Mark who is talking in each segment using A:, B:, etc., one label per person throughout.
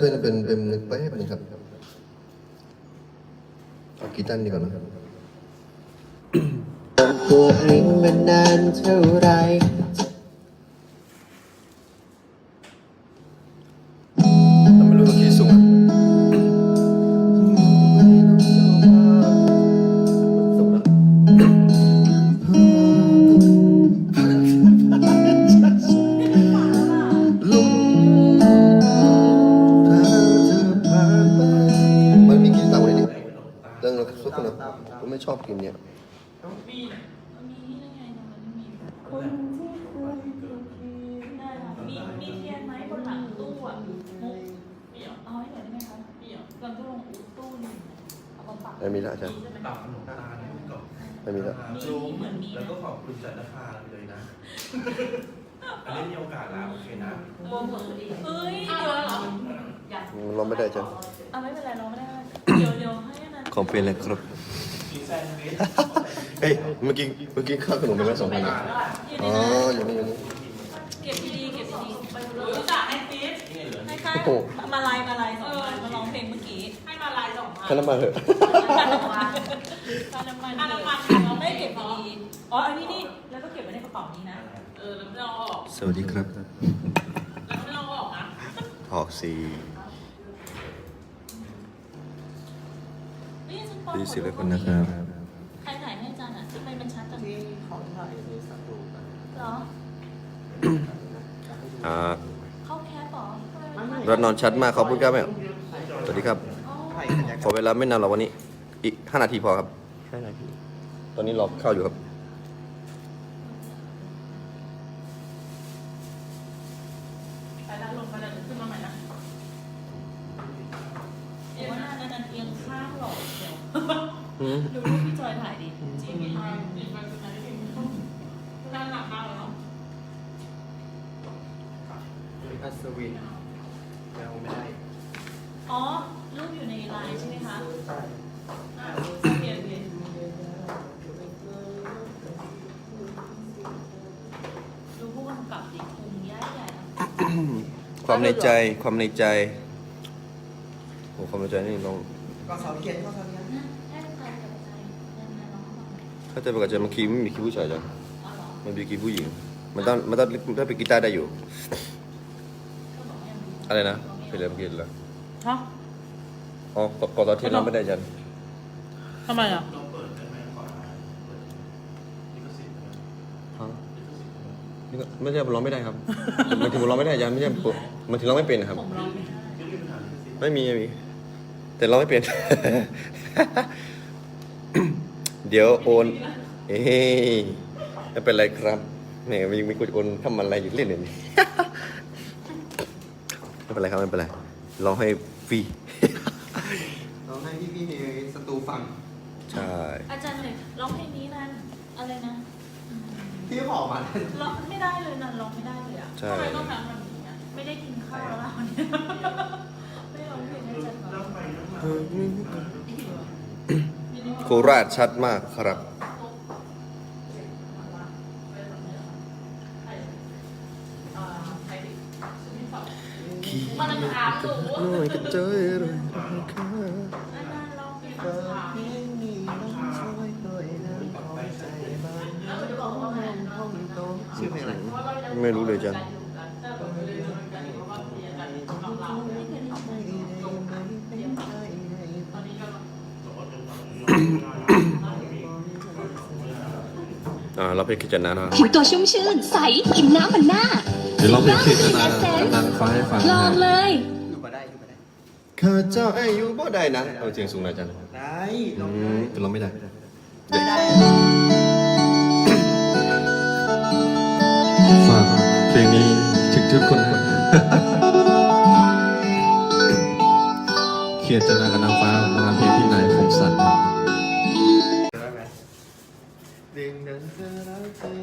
A: เป็นเป็นเป็นไปให้เป็นครับเอากีตันดีกว่านะ
B: ตัวเองมานานเท่าไร
A: เรื่องเราสุกนะผมไม่ชอบกินเนี่ย
C: มีนี่ได้ไงนะมันไม่มีคนที่คุยได้ค่ะมีมีเทียนไหมบนหลังตู้อะมุกมีเหรอเอาให้หน่อยได้ไหมคะมีเหรอเราต้องลงตู้หนึ่งเอามาปัก
A: ไม่มีละใช่
C: ใช่ไหม
D: ตับขนมตาลให้ก่อน
A: ไม่มีละ
D: ลุงแล้วก็ขอบคุณจันทคาไปเลยนะอันนี้มีโอกาสแล้วโอเคนะ
C: โปรโมทตัวเองเฮ้ยเดี๋ยวเหรออยาก
A: มันร้องไม่ได้จ้ะ
C: เอาไม่เป็นไรเราไม่ได้ เดี๋ยวเดี๋ยวให้อันนั้น
A: ของเป็นเลยครับ
D: มีแซนด์วิช
A: เอ้ย เมื่อกี้ เมื่อกี้ค่าขนมเป็นไหมสองพัน
C: อยู่
A: อ๋
C: ใน
A: อ
C: นั้น
A: อยู่นี่อยู่นี่
C: เก็บดีๆเก็บดีๆไปเลยจ่ายให้ติ๊บ
D: นี่เหลือ
C: ให้ค่ามาลายมาลายสองพันมาร้องเพลงเมื่อกี้ให้มาลายสองพัน
A: ค่าน้ำมันเหอะ
C: ค่าน้ำมันค่าน้ำมันค่าน้ำมันเราไม่เก็บดีอ๋ออันนี้นี่แล้วก็เก็บไว้ในกระเป๋านี้นะ เออแล้วไม่ต้องเอาออก
A: สวัสดีครับ
C: แล้วไม่ต้องเอาออกนะ
A: ถอกสี
C: นี่ฉันปอน
A: ดีสิบเอ็ดคนนะครับ
C: ใครถ่ายให้อาจารย์อะทำไมมันชัดจัง
B: ที่เขาถ่ายในสตูกัน
C: เหรอ
A: อ่า
C: เข้าแคปเหรอทำไม
A: รัดนอนชัดมากขอบคุณครับแม่สวัสดีครับ
C: อ๋อ
B: ถ่ายกันจาก
A: ขอเวลาไม่นานหรอกวันนี้ อีกห้านาทีพอครับ
B: ใช่ไหมพี่
A: ตอนนี้รอเข้าอยู่ครับ
C: ไปแล้วลงไปแล้วเดี๋ยวขึ้นมาใหม่นะเดี๋ยวว่าหน้านั้นเอียงข้างหรอกเดี๋ยว
A: อืม
C: ดูรูปพี่จอยถ่ายดิจริงๆถ่ายจริงๆมันเป็นอะไรที่น่าหนักมากเลยเนาะ
B: อัศวินยังไม่ได้
C: อ๋อ รูปอยู่ในไลน์ใช่ไหมคะ
B: ใช่
C: อะเปลี่ยนเปลี่ยนดูผู้กำกับดิคุมย้ายใหญ่
A: ความในใจความในใจโอ้ความในใจนี่น้อง
B: ก็เขาเขียนก็เขาเขียน
A: ถ้าจะประกาศใจมันคีย์ไม่มีคีย์ผู้ชายจ้ะ
C: อ๋อเหรอ
A: มันมีคีย์ผู้หญิง มันต้องมันต้องได้เป็นกีตาร์ได้อยู่
C: ก็บอกให้มัน
A: อะไรนะเป็นอะไรเมื่อกี้เหรอ
C: ฮะ
A: อ๋อกดกดตอนที่เราไม่ได้จัน
C: ทำไมอะ
D: เราเปิดได้ไหมก่อนนะเปิดลิขสิทธิ์นะ
A: ฮะ
D: ลิขสิทธิ์นะ
A: นี่ก็ไม่ใช่ร้องไม่ได้ครับ มันถึงร้องไม่ได้ยันไม่ใช่ปุ๊บมันถึงร้องไม่เป็นครับ
C: ผมลองไม่ได้
D: ไม่มีปัญหาลิขสิทธิ์
A: ไม่มีไม่มี แต่ร้องไม่เป็น เดี๋ยวโอน เอ้ยไม่เป็นไรครับเนี่ยมีมีคนโอนทำอะไรอยู่เล่นเนี่ยไม่เป็นไรครับไม่เป็นไรร้องให้ฟรี
B: เราให้พี่พี่ในสตูฟัง
A: ใช่
C: อาจารย์เลยร้องเพลงนี้นั่นอะไรนะ
B: พี่ขอมา
C: ร้องไม่ได้เลยนั่นร้องไม่ได้เลยอะ
A: ใช่
C: ทำไมต้องทำแบบนี้อะไม่ได้กินข้าวแล้วล่ะวันนี้ไม่ร้องเพลงให้อาจารย์ฟัง
D: ไปนั่งมา
A: โคราชชัดมากครับ
C: มันถามหนู
A: หน่อยก็เจอเลย
C: อาจารย์ร้องเพลง
B: เปิดเพลงนี้น้องช่วยหน่อยนะขอใจบ้านห้องห้องโตชื่อเพลงอะไร
A: ไม่รู้เลยจัน อ่าเราไปคิดจันนะนะ
E: ผิวตัวชุ่มชื่นใสอิ่มน้ำมันหน้า
F: เดี๋ยวเราไปคิดกันนะ
E: เซน
F: นางฟ้าให้ฟัง
E: ลองเลย
B: อยู่มาได้อยู่มาได้
A: ข้าเจ้าอายุบ่ได้นะเอาเสียงสูงหน่อยจัน
B: ได้
A: อืมแต่เราไม่ได้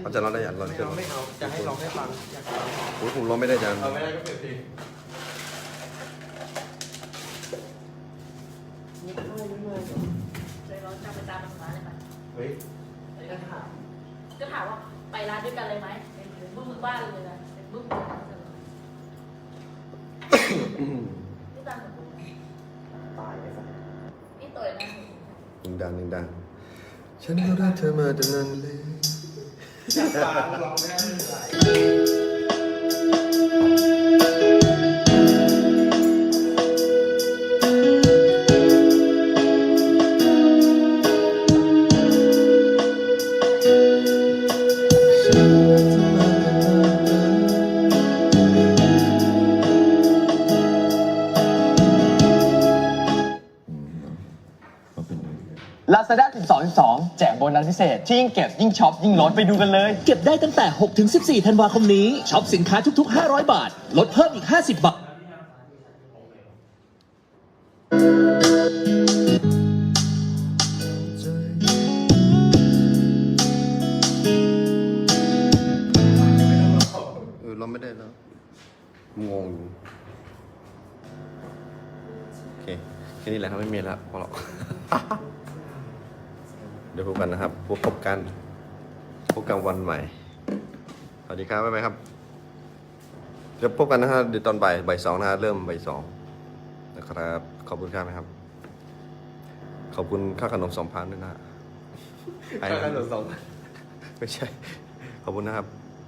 F: เขา
A: จะร้องได้อย่างร้อง
B: ไม่
A: น
B: เอาไม่เอาจะให้ร้องให้ฟังอยากร้ง
A: ผมร้องไม่ได้จัง
B: เอาไม่ได้ก็เปลี่ยนเพลง
C: เลยร้องจำไปตามร้านเลยปะ
B: เฮ้ย
C: ก็ถามว่าไปร้านด้วยกันเลยไหมเป็นมึงมบ้านเลยนะเป็นมึงมบ้านเลยดตามเลย
B: ตายไปซะ
C: นี่ตัวนะ
A: หนึ่งดังหนึ่งดัง ฉันก็รักเธอมาแต่นั้นเลย
B: ฟ้าร้องไม่ได้เลย
E: ด้า12 12 แจกโบนัสพิเศษที่ยิ่งเก็บยิ่งช็อปยิ่งลดไปดูกันเลย
G: เก็บได้ตั้งแต่6ถึง14 ธันวาคมนี้ ช็อปสินค้าทุก ๆ 500 บาท ลดเพิ่มอีก 50 บาท
A: เออเราไม่ได้แล้วงงอยู่โอเค แค่นี้แหละครับไม่มีแล้วพอหรอกเดี๋ยวพบกันนะครับ พบพบกัน พบกันวันใหม่ สวัสดีครับบ๊ายบายครับ เดี๋ยวพบกันนะฮะเดี๋ยวตอนบ่ายบ่ายสองนะฮะเริ่มบ่ายสองนะครับ ขอบคุณครับนะครับ ขอบคุณค่าขนมสองพันด้วยนะฮะ
B: ค่าขนมสอง
A: ไม่ใช่ ขอบคุณนะครับ